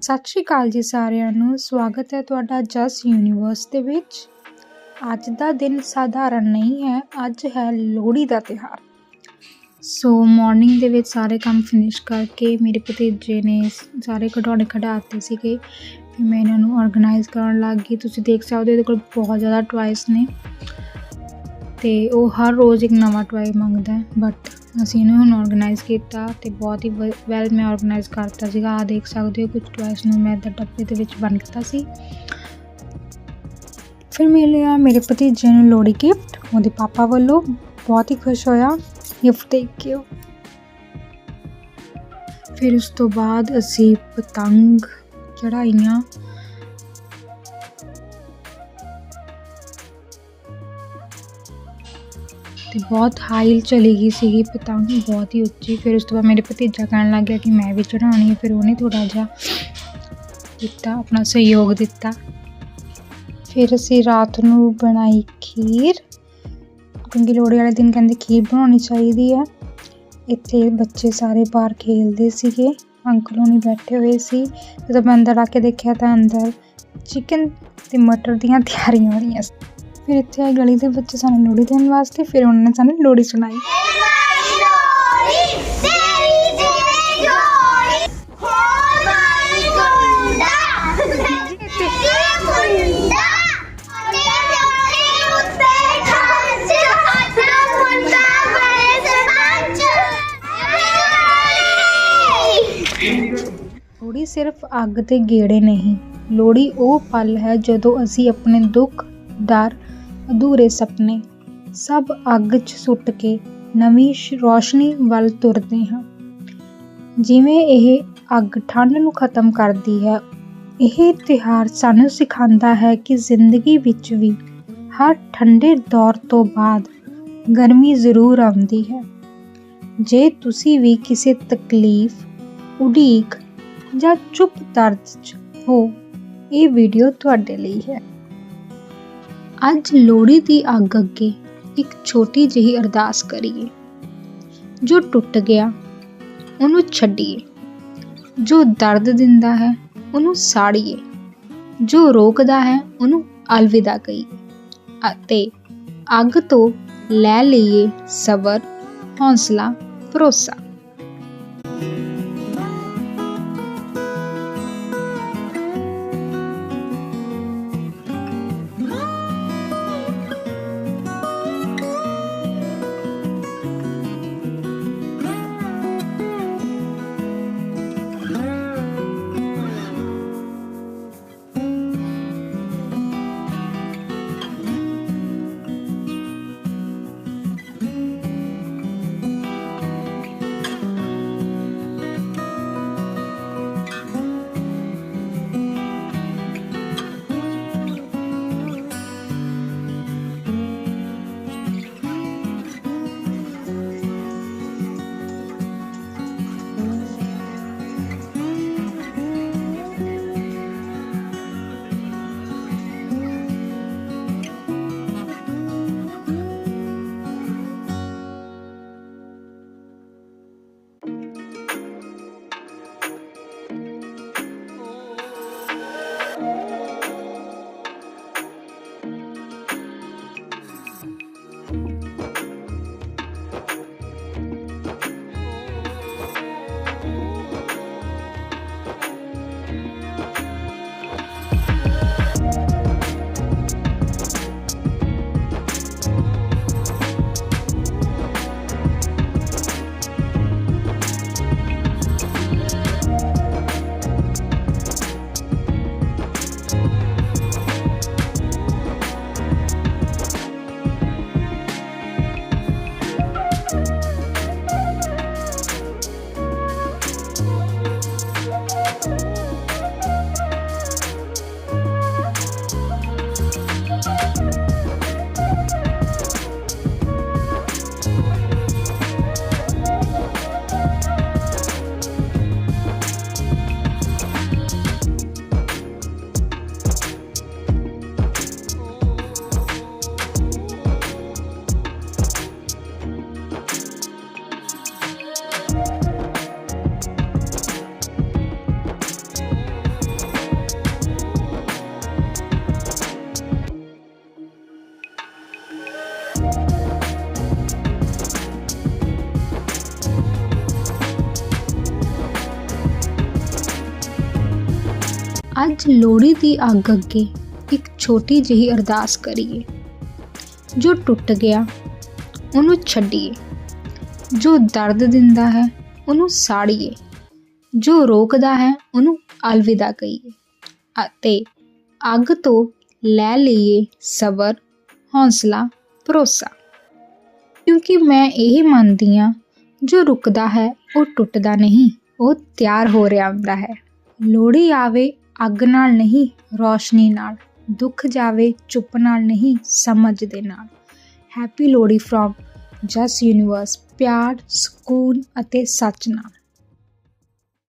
ਸਤਿ ਸ਼੍ਰੀ ਅਕਾਲ ਜੀ ਸਾਰਿਆਂ ਨੂੰ। ਸਵਾਗਤ ਹੈ ਤੁਹਾਡਾ ਜਸ ਯੂਨੀਵਰਸ ਦੇ ਵਿੱਚ। ਅੱਜ ਦਾ ਦਿਨ ਸਾਧਾਰਨ ਨਹੀਂ ਹੈ, ਅੱਜ ਹੈ ਲੋਹੜੀ ਦਾ ਤਿਉਹਾਰ। ਸੋ ਮਾਰਨਿੰਗ ਦੇ ਵਿੱਚ ਸਾਰੇ ਕੰਮ ਫਿਨਿਸ਼ ਕਰਕੇ ਮੇਰੇ ਭਤੀਜੇ ਨੇ ਸਾਰੇ ਖਿਡੌਣੇ ਖਿਡਾਤੇ ਸੀਗੇ। ਫਿਰ ਮੈਂ ਇਹਨਾਂ ਨੂੰ ਆਰਗੇਨਾਈਜ਼ ਕਰਨ ਲੱਗ ਗਈ। ਤੁਸੀਂ ਦੇਖ ਸਕਦੇ ਹੋ ਇਹਦੇ ਕੋਲ ਬਹੁਤ ਜ਼ਿਆਦਾ ਟੁਆਇਸ ਨੇ। ਤੇ ਉਹ ਹਰ ਰੋਜ਼ ਇੱਕ ਨਵਾਂ ਟੋਏ ਮੰਗਦਾ ਬਟ ਅਸੀਂ ਇਹਨੂੰ ਹੁਣ ਆਰਗੇਨਾਈਜ਼ ਕੀਤਾ ਤੇ ਬਹੁਤ ਹੀ ਵੈਲ ਮੈਂ ਆਰਗੇਨਾਈਜ਼ ਕਰਤਾ ਸੀਗਾ ਆ ਦੇਖ ਸਕਦੇ ਹੋ ਕੁਝ ਟੋਇਸ ਨੂੰ ਮੈਂ ਤਾਂ ਡੱਬੇ ਦੇ ਵਿੱਚ ਬੰਦ ਕੀਤਾ ਸੀ ਫਿਰ ਮਿਲਿਆ ਮੇਰੇ ਭਤੀਜੇ ਨੂੰ ਲੋੜੀ ਗਿਫਟ ਉਹਦੇ ਪਾਪਾ ਵੱਲੋਂ ਬਹੁਤ ਹੀ ਖੁਸ਼ ਹੋਇਆ ਗਿਫਟ ਦੇਖ ਕੇ ਉਹ। ਫਿਰ ਉਸ ਤੋਂ ਬਾਅਦ ਅਸੀਂ ਪਤੰਗ ਚੜਾਈਆਂ ਅਤੇ ਬਹੁਤ ਹਾਈ ਚਲੀ ਗਈ ਸੀਗੀ ਪਤੰਗ ਬਹੁਤ ਹੀ ਉੱਚੀ, ਫਿਰ ਉਸ ਤੋਂ ਬਾਅਦ ਮੇਰੇ ਭਤੀਜਾ ਕਹਿਣ ਲੱਗ ਗਿਆ ਕਿ ਮੈਂ ਵੀ ਚੜਾਉਣੀ ਫਿਰ ਉਹਨੇ ਥੋੜ੍ਹਾ ਜਿਹਾ ਦਿੱਤਾ, ਆਪਣਾ ਸਹਿਯੋਗ ਦਿੱਤਾ। ਫਿਰ ਅਸੀਂ ਰਾਤ ਨੂੰ ਬਣਾਈ ਖੀਰ। ਕਿਉਂਕਿ ਲੋਹੜੀ ਵਾਲੇ ਦਿਨ ਕਹਿੰਦੇ ਖੀਰ ਬਣਾਉਣੀ ਚਾਹੀਦੀ ਹੈ। ਇੱਥੇ ਬੱਚੇ ਸਾਰੇ ਬਾਹਰ ਖੇਲਦੇ ਸੀਗੇ, ਅੰਕਲ ਹੋਣੀ ਬੈਠੇ ਹੋਏ ਸੀ। ਜਦੋਂ ਮੈਂ ਅੰਦਰ ਆ ਕੇ ਦੇਖਿਆ ਤਾਂ ਅੰਦਰ ਚਿਕਨ ਤੇ ਮਟਰ ਦੀਆਂ ਤਿਆਰੀਆਂ ਹੋ ਰਹੀਆਂ ਸੀ। ਫਿਰ ਇੱਥੇ ਆਏ ਗਲੀ ਦੇ ਬੱਚੇ ਸਾਨੂੰ ਲੋਹੜੀ ਦੇਣ ਵਾਸਤੇ ਫਿਰ ਉਹਨਾਂ ਨੇ ਸਾਨੂੰ ਲੋਹੜੀ ਸੁਣਾਈ। ਲੋਹੜੀ ਸਿਰਫ ਅੱਗ ਤੇ ਗੇੜੇ ਨਹੀਂ ਲੋਹੜੀ ਉਹ ਪਲ ਹੈ ਜਦੋਂ ਅਸੀਂ ਆਪਣੇ ਦੁੱਖ ਡਰ ਅਧੂਰੇ ਸੁਪਨੇ ਸਭ ਅੱਗ 'ਚ ਸੁੱਟ ਕੇ ਨਵੀਂ ਰੋਸ਼ਨੀ ਵੱਲ ਤੁਰਦੇ ਹਾਂ। ਜਿਵੇਂ ਇਹ ਅੱਗ ਠੰਡ ਨੂੰ ਖਤਮ ਕਰਦੀ ਹੈ, ਇਹ ਤਿਉਹਾਰ ਸਾਨੂੰ ਸਿਖਾਉਂਦਾ ਹੈ ਕਿ ਜ਼ਿੰਦਗੀ ਵਿੱਚ ਵੀ ਹਰ ਠੰਡੇ ਦੌਰ ਤੋਂ ਬਾਅਦ ਗਰਮੀ ਜ਼ਰੂਰ ਆਉਂਦੀ ਹੈ। ਜੇ ਤੁਸੀਂ ਵੀ ਕਿਸੇ ਤਕਲੀਫ, ਉਡੀਕ ਜਾਂ ਚੁੱਪ ਦਰਦ 'ਚ ਹੋ, ਇਹ ਵੀਡੀਓ ਤੁਹਾਡੇ ਲਈ ਹੈ। ਅੱਜ ਲੋਹੜੀ ਦੀ ਅੱਗ ਅੱਗੇ ਇੱਕ ਛੋਟੀ ਜਿਹੀ ਅਰਦਾਸ ਕਰੀਏ। ਜੋ ਟੁੱਟ ਗਿਆ, ਉਹਨੂੰ ਛੱਡੀਏ। ਜੋ ਦਰਦ ਦਿੰਦਾ ਹੈ, ਉਹਨੂੰ ਸਾੜੀਏ। ਜੋ ਰੋਕਦਾ ਹੈ, ਉਹਨੂੰ ਅਲਵਿਦਾ ਕਹੀਏ ਅਤੇ ਅੱਗ ਤੋਂ ਲੈ ਲਈਏ ਸਬਰ, ਹੌਸਲਾ, ਭਰੋਸਾ। ਅੱਜ ਲੋਹੜੀ ਦੀ ਅੱਗ ਅੱਗੇ ਇੱਕ ਛੋਟੀ ਜਿਹੀ ਅਰਦਾਸ ਕਰੀਏ। ਜੋ ਟੁੱਟ ਗਿਆ, ਉਹਨੂੰ ਛੱਡੀਏ। ਜੋ ਦਰਦ ਦਿੰਦਾ ਹੈ, ਉਹਨੂੰ ਸਾੜੀਏ। ਜੋ ਰੋਕਦਾ ਹੈ, ਉਹਨੂੰ ਅਲਵਿਦਾ ਕਹੀਏ। ਅਤੇ ਅੱਗ ਤੋਂ ਲੈ ਲਈਏ ਸਬਰ, ਹੌਸਲਾ, ਭਰੋਸਾ। ਕਿਉਂਕਿ ਮੈਂ ਇਹ ਮੰਨਦੀ ਹਾਂ, ਜੋ ਰੁਕਦਾ ਹੈ, ਉਹ ਟੁੱਟਦਾ ਨਹੀਂ, ਉਹ ਤਿਆਰ ਹੋ ਰਿਹਾ ਹੁੰਦਾ ਹੈ। ਲੋੜੀ ਆਵੇ ਅੱਗ ਨਾਲ ਨਹੀਂ, ਰੋਸ਼ਨੀ ਨਾਲ। ਦੁੱਖ ਜਾਵੇ ਚੁੱਪ ਨਾਲ ਨਹੀਂ, ਸਮਝ ਦੇ ਨਾਲ। Happy Lohri from Jas universe ਪਿਆਰ, ਸਕੂਨ ਅਤੇ ਸੱਚ ਨਾਲ।